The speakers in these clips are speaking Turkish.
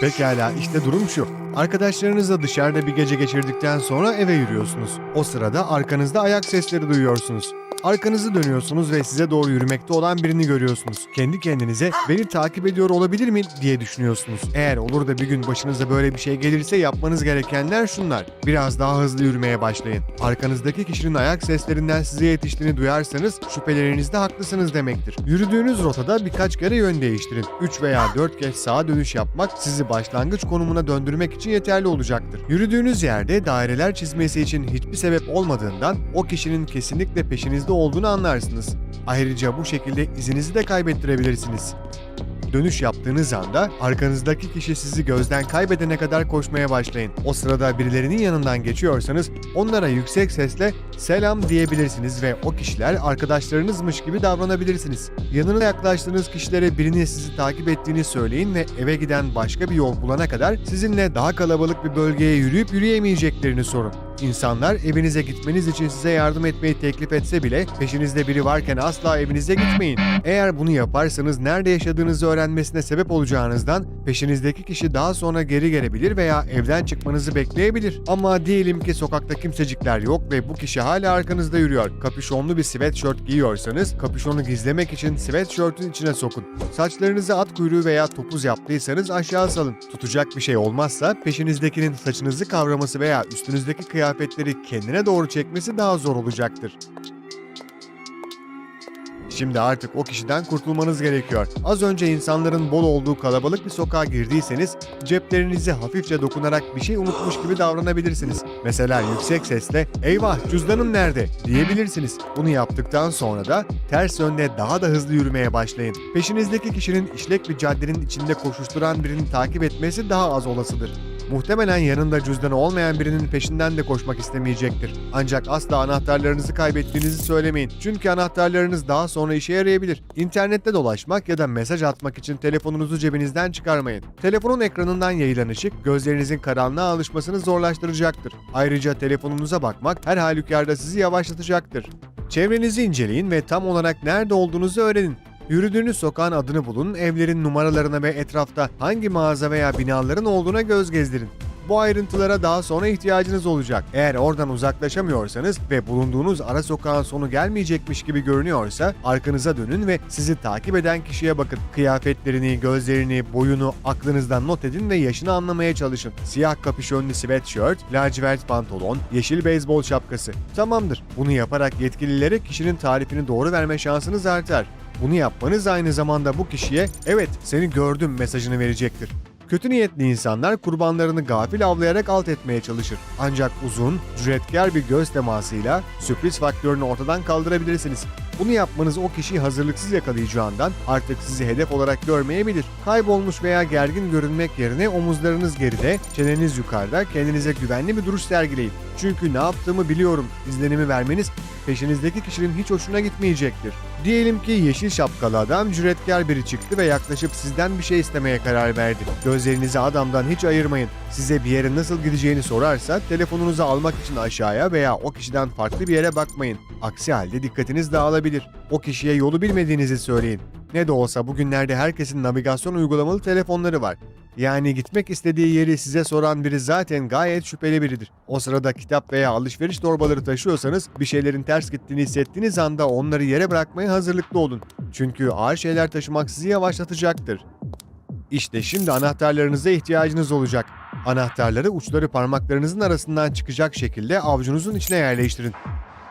Pekala işte durum şu. Arkadaşlarınızla dışarıda bir gece geçirdikten sonra eve yürüyorsunuz. O sırada arkanızda ayak sesleri duyuyorsunuz. Arkanızı dönüyorsunuz ve size doğru yürümekte olan birini görüyorsunuz. Kendi kendinize beni takip ediyor olabilir mi diye düşünüyorsunuz. Eğer olur da bir gün başınıza böyle bir şey gelirse yapmanız gerekenler şunlar. Biraz daha hızlı yürümeye başlayın. Arkanızdaki kişinin ayak seslerinden size yetiştiğini duyarsanız şüphelerinizde haklısınız demektir. Yürüdüğünüz rotada birkaç kere yön değiştirin. 3 veya 4 kez sağa dönüş yapmak sizi başlangıç konumuna döndürmek için yeterli olacaktır. Yürüdüğünüz yerde daireler çizmesi için hiçbir sebep olmadığından o kişinin kesinlikle peşinizde olduğunu anlarsınız. Ayrıca bu şekilde izinizi de kaybettirebilirsiniz. Dönüş yaptığınız anda arkanızdaki kişi sizi gözden kaybedene kadar koşmaya başlayın. O sırada birilerinin yanından geçiyorsanız onlara yüksek sesle selam diyebilirsiniz ve o kişiler arkadaşlarınızmış gibi davranabilirsiniz. Yanına yaklaştığınız kişilere birinin sizi takip ettiğini söyleyin ve eve giden başka bir yol bulana kadar sizinle daha kalabalık bir bölgeye yürüyüp yürüyemeyeceklerini sorun. İnsanlar evinize gitmeniz için size yardım etmeyi teklif etse bile peşinizde biri varken asla evinize gitmeyin. Eğer bunu yaparsanız nerede yaşadığınızı öğrenmesine sebep olacağınızdan peşinizdeki kişi daha sonra geri gelebilir veya evden çıkmanızı bekleyebilir. Ama diyelim ki sokakta kimsecikler yok ve bu kişi hala arkanızda yürüyor. Kapüşonlu bir sweatshirt giyiyorsanız kapüşonu gizlemek için sweatshirt'ün içine sokun. Saçlarınızı at kuyruğu veya topuz yaptıysanız aşağı salın. Tutacak bir şey olmazsa peşinizdekinin saçınızı kavraması veya üstünüzdeki kıyafetleri kendine doğru çekmesi daha zor olacaktır. Şimdi artık o kişiden kurtulmanız gerekiyor. Az önce insanların bol olduğu kalabalık bir sokağa girdiyseniz ceplerinizi hafifçe dokunarak bir şey unutmuş gibi davranabilirsiniz. Mesela yüksek sesle "Eyvah cüzdanım nerede?" diyebilirsiniz. Bunu yaptıktan sonra da ters yönde daha da hızlı yürümeye başlayın. Peşinizdeki kişinin işlek bir caddenin içinde koşuşturan birini takip etmesi daha az olasıdır. Muhtemelen yanında cüzdanı olmayan birinin peşinden de koşmak istemeyecektir. Ancak asla anahtarlarınızı kaybettiğinizi söylemeyin. Çünkü anahtarlarınız daha sonra işe yarayabilir. İnternette dolaşmak ya da mesaj atmak için telefonunuzu cebinizden çıkarmayın. Telefonun ekranından yayılan ışık gözlerinizin karanlığa alışmasını zorlaştıracaktır. Ayrıca telefonunuza bakmak her halükarda sizi yavaşlatacaktır. Çevrenizi inceleyin ve tam olarak nerede olduğunuzu öğrenin. Yürüdüğünüz sokağın adını bulun, evlerin numaralarına ve etrafta hangi mağaza veya binaların olduğuna göz gezdirin. Bu ayrıntılara daha sonra ihtiyacınız olacak. Eğer oradan uzaklaşamıyorsanız ve bulunduğunuz ara sokağın sonu gelmeyecekmiş gibi görünüyorsa arkanıza dönün ve sizi takip eden kişiye bakın. Kıyafetlerini, gözlerini, boyunu aklınızdan not edin ve yaşını anlamaya çalışın. Siyah kapüşonlu sweatshirt, lacivert pantolon, yeşil beyzbol şapkası. Tamamdır. Bunu yaparak yetkililere kişinin tarifini doğru verme şansınız artar. Bunu yapmanız aynı zamanda bu kişiye evet seni gördüm mesajını verecektir. Kötü niyetli insanlar kurbanlarını gafil avlayarak alt etmeye çalışır. Ancak uzun, cüretkar bir göz temasıyla sürpriz faktörünü ortadan kaldırabilirsiniz. Bunu yapmanız o kişiyi hazırlıksız yakalayacağından artık sizi hedef olarak görmeyebilir. Kaybolmuş veya gergin görünmek yerine omuzlarınız geride, çeneniz yukarıda, kendinize güvenli bir duruş sergileyin. Çünkü ne yaptığımı biliyorum izlenimi vermeniz peşinizdeki kişinin hiç hoşuna gitmeyecektir. Diyelim ki yeşil şapkalı adam cüretkar biri çıktı ve yaklaşıp sizden bir şey istemeye karar verdi. Gözlerinizi adamdan hiç ayırmayın. Size bir yere nasıl gideceğini sorarsa telefonunuzu almak için aşağıya veya o kişiden farklı bir yere bakmayın. Aksi halde dikkatiniz dağılabilir. O kişiye yolu bilmediğinizi söyleyin. Ne de olsa bugünlerde herkesin navigasyon uygulamalı telefonları var. Yani gitmek istediği yeri size soran biri zaten gayet şüpheli biridir. O sırada kitap veya alışveriş torbaları taşıyorsanız bir şeylerin ters gittiğini hissettiğiniz anda onları yere bırakmaya hazırlıklı olun. Çünkü ağır şeyler taşımak sizi yavaşlatacaktır. İşte şimdi anahtarlarınıza ihtiyacınız olacak. Anahtarları uçları parmaklarınızın arasından çıkacak şekilde avucunuzun içine yerleştirin.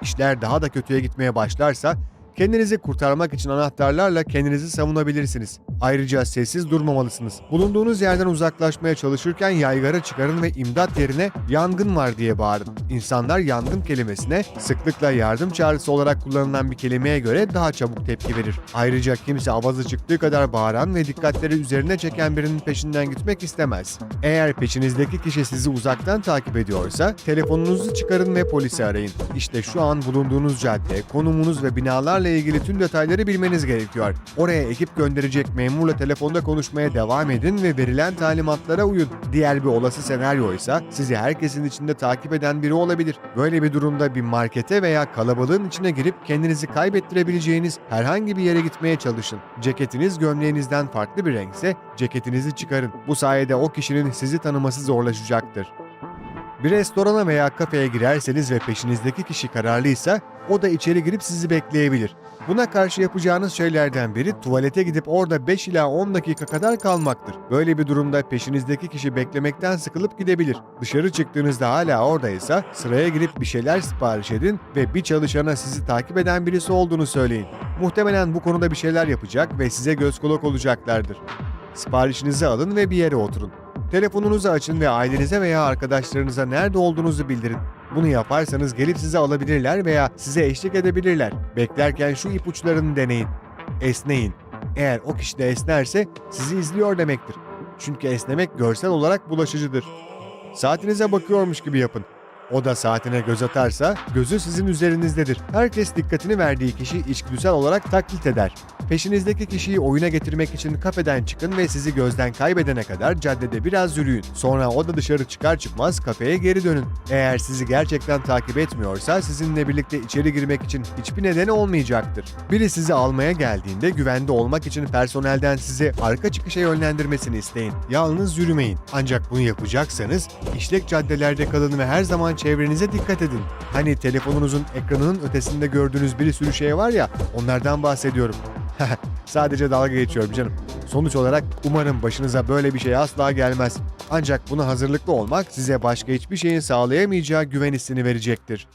İşler daha da kötüye gitmeye başlarsa kendinizi kurtarmak için anahtarlarla kendinizi savunabilirsiniz. Ayrıca sessiz durmamalısınız. Bulunduğunuz yerden uzaklaşmaya çalışırken yaygara çıkarın ve imdat yerine yangın var diye bağırın. İnsanlar yangın kelimesine sıklıkla yardım çağrısı olarak kullanılan bir kelimeye göre daha çabuk tepki verir. Ayrıca kimse avazı çıktığı kadar bağıran ve dikkatleri üzerine çeken birinin peşinden gitmek istemez. Eğer peşinizdeki kişi sizi uzaktan takip ediyorsa telefonunuzu çıkarın ve polisi arayın. İşte şu an bulunduğunuz cadde, konumunuz ve binalarla onlarla ilgili tüm detayları bilmeniz gerekiyor. Oraya ekip gönderecek memurla telefonda konuşmaya devam edin ve verilen talimatlara uyun. Diğer bir olası senaryo ise sizi herkesin içinde takip eden biri olabilir. Böyle bir durumda bir markete veya kalabalığın içine girip kendinizi kaybettirebileceğiniz herhangi bir yere gitmeye çalışın. Ceketiniz gömleğinizden farklı bir renkse ceketinizi çıkarın. Bu sayede o kişinin sizi tanıması zorlaşacaktır. Bir restorana veya kafeye girerseniz ve peşinizdeki kişi kararlıysa o da içeri girip sizi bekleyebilir. Buna karşı yapacağınız şeylerden biri tuvalete gidip orada 5 ila 10 dakika kadar kalmaktır. Böyle bir durumda peşinizdeki kişi beklemekten sıkılıp gidebilir. Dışarı çıktığınızda hala oradaysa sıraya girip bir şeyler sipariş edin ve bir çalışana sizi takip eden birisi olduğunu söyleyin. Muhtemelen bu konuda bir şeyler yapacak ve size göz kulak olacaklardır. Siparişinizi alın ve bir yere oturun. Telefonunuzu açın ve ailenize veya arkadaşlarınıza nerede olduğunuzu bildirin. Bunu yaparsanız gelip sizi alabilirler veya size eşlik edebilirler. Beklerken şu ipuçlarını deneyin. Esneyin. Eğer o kişi de esnerse sizi izliyor demektir. Çünkü esnemek görsel olarak bulaşıcıdır. Saatinize bakıyormuş gibi yapın. O da saatine göz atarsa gözü sizin üzerinizdedir. Herkes dikkatini verdiği kişi içgüdüsel olarak taklit eder. Peşinizdeki kişiyi oyuna getirmek için kafeden çıkın ve sizi gözden kaybedene kadar caddede biraz yürüyün. Sonra o da dışarı çıkar çıkmaz kafeye geri dönün. Eğer sizi gerçekten takip etmiyorsa sizinle birlikte içeri girmek için hiçbir nedeni olmayacaktır. Biri sizi almaya geldiğinde güvende olmak için personelden sizi arka çıkışa yönlendirmesini isteyin. Yalnız yürümeyin. Ancak bunu yapacaksanız işlek caddelerde kalın ve her zaman çevrenize dikkat edin. Hani telefonunuzun ekranının ötesinde gördüğünüz bir sürü şey var ya onlardan bahsediyorum. Sadece dalga geçiyorum canım. Sonuç olarak umarım başınıza böyle bir şey asla gelmez. Ancak buna hazırlıklı olmak size başka hiçbir şeyin sağlayamayacağı güven hissini verecektir.